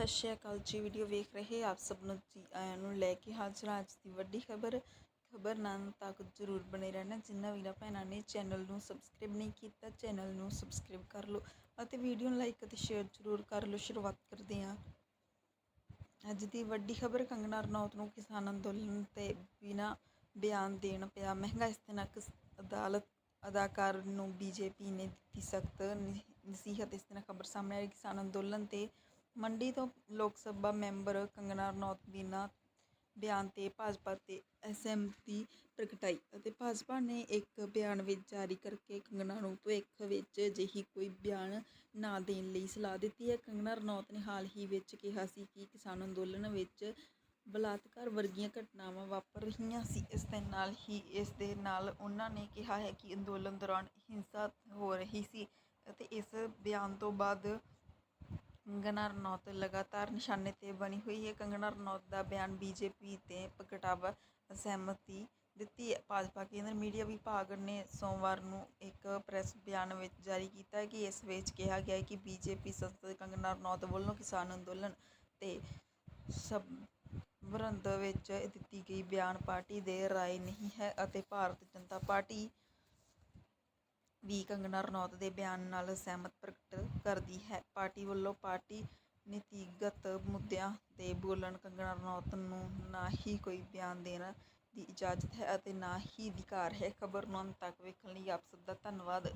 ਸਤਿ ਸ਼੍ਰੀ ਅਕਾਲ ਜੀ। ਵੀਡੀਓ ਵੇਖ ਰਹੇ ਆਪ ਸਭ ਨੂੰ ਜੀ ਆਇਆਂ ਨੂੰ ਲੈ ਕੇ ਹਾਜ਼ਰ ਹਾਂ। ਅੱਜ ਦੀ ਵੱਡੀ ਖਬਰ ਖਬਰ ਨਾਲ ਤੱਕ ਜ਼ਰੂਰ ਬਣੇ ਰਹਿਣਾ। ਜਿਨ੍ਹਾਂ ਵੀਰਾਂ ਭੈਣਾਂ ਨੇ ਚੈਨਲ ਨੂੰ ਸਬਸਕ੍ਰਾਈਬ ਨਹੀਂ ਕੀਤਾ, ਚੈਨਲ ਨੂੰ ਸਬਸਕ੍ਰਾਈਬ ਕਰ ਲਓ ਅਤੇ ਵੀਡੀਓ ਨੂੰ ਲਾਈਕ ਅਤੇ ਸ਼ੇਅਰ ਜ਼ਰੂਰ ਕਰ ਲਓ। ਸ਼ੁਰੂਆਤ ਕਰਦੇ ਹਾਂ। ਅੱਜ ਦੀ ਵੱਡੀ ਖਬਰ ਕੰਗਨਾ ਰਣੌਤ ਨੂੰ ਕਿਸਾਨ ਅੰਦੋਲਨ ਤੇ ਬਿਨਾਂ ਬਿਆਨ ਦੇਣ ਪਿਆ। ਮਹਿੰਗਾ ਇਸਤਨਾਕ ਅਦਾਲਤ ਅਦਾਕਾਰ ਨੂੰ ਬੀਜੇਪੀ ਨੇ ਦਿੱਤੀ ਸਖਤ ਨਸੀਹਤ। ਇਸ ਤਰ੍ਹਾਂ ਖਬਰ ਸਾਹਮਣੇ ਆਈ ਕਿਸਾਨ ਅੰਦੋਲਨ ਤੇ ਮੰਡੀ ਤੋਂ ਲੋਕ ਸਭਾ ਮੈਂਬਰ ਕੰਗਨਾ ਰਣੌਤ ਬਿਨਾਂ ਬਿਆਨ ਤੇ ਭਾਜਪਾ ਤੇ ਅਸਹਿਮਤੀ ਪ੍ਰਗਟਾਈ ਅਤੇ ਭਾਜਪਾ ਨੇ ਇੱਕ ਬਿਆਨ ਵਿੱਚ ਜਾਰੀ ਕਰਕੇ ਕੰਗਨਾ ਨੂੰ ਭਵਿੱਖ ਵਿੱਚ ਅਜਿਹੀ ਕੋਈ ਬਿਆਨ ਨਾ ਦੇਣ ਲਈ ਸਲਾਹ ਦਿੱਤੀ ਹੈ। ਕੰਗਨਾ ਰਣੌਤ ਨੇ ਹਾਲ ਹੀ ਵਿੱਚ ਕਿਹਾ ਸੀ ਕਿ ਕਿਸਾਨ ਅੰਦੋਲਨ ਵਿੱਚ ਬਲਾਤਕਾਰ ਵਰਗੀਆਂ ਘਟਨਾਵਾਂ ਵਾਪਰ ਰਹੀਆਂ ਸੀ। ਇਸ ਦੇ ਨਾਲ ਹੀ, ਇਸ ਦੇ ਨਾਲ ਉਹਨਾਂ ਨੇ ਕਿਹਾ ਹੈ ਕਿ ਅੰਦੋਲਨ ਦੌਰਾਨ ਹਿੰਸਾ ਹੋ ਰਹੀ ਸੀ ਅਤੇ ਇਸ ਬਿਆਨ ਤੋਂ ਬਾਅਦ ਕੰਗਨਾ ਰਣੌਤ ਲਗਾਤਾਰ ਨਿਸ਼ਾਨੇ ਤੇ ਬਣੀ ਹੋਈ ਹੈ। ਕੰਗਨਾ ਰਣੌਤ ਦਾ ਬਿਆਨ ਬੀਜੇਪੀ ਤੇ ਪ੍ਰਗਟਾਵਾ ਅਸਹਿਮਤੀ ਦਿੱਤੀ ਹੈ। ਭਾਜਪਾ ਕੇਂਦਰ ਮੀਡੀਆ ਵਿਭਾਗ ਨੇ ਸੋਮਵਾਰ ਨੂੰ ਇੱਕ ਪ੍ਰੈਸ ਬਿਆਨ ਵਿੱਚ ਜਾਰੀ ਕੀਤਾ ਕਿ ਇਸ ਵਿੱਚ ਕਿਹਾ ਗਿਆ ਹੈ ਕਿ ਬੀਜੇਪੀ ਸੰਸਦ ਕੰਗਨਾ ਰਣੌਤ ਵੱਲੋਂ ਕਿਸਾਨ ਅੰਦੋਲਨ ਤੇ ਸਬਰੰਦ ਵਿੱਚ ਦਿੱਤੀ ਗਈ ਬਿਆਨ ਪਾਰਟੀ ਦੇ ਰਾਏ ਨਹੀਂ ਹੈ ਅਤੇ ਭਾਰਤ ਜਨਤਾ ਪਾਰਟੀ ਵੀ ਕੰਗਨਾ ਰਣੌਤ ਦੇ ਬਿਆਨ ਨਾਲ ਸਹਿਮਤ ਪ੍ਰਗਟ ਕਰਦੀ ਹੈ। ਪਾਰਟੀ ਵੱਲੋਂ ਪਾਰਟੀ ਨੀਤੀਗਤ ਮੁੱਦਿਆਂ ਤੇ ਬੋਲਣ ਕੰਗਨਾ ਰਣੌਤ ਨੂੰ ਨਾ ਹੀ ਕੋਈ ਬਿਆਨ ਦੇਣ ਦੀ ਇਜਾਜ਼ਤ ਹੈ ਅਤੇ ਨਾ ਹੀ ਅਧਿਕਾਰ ਹੈ। ਖਬਰ ਨੂੰ ਅੰਤ ਤੱਕ ਵੇਖਣ ਲਈ ਆਪ ਸਭ ਦਾ ਧੰਨਵਾਦ।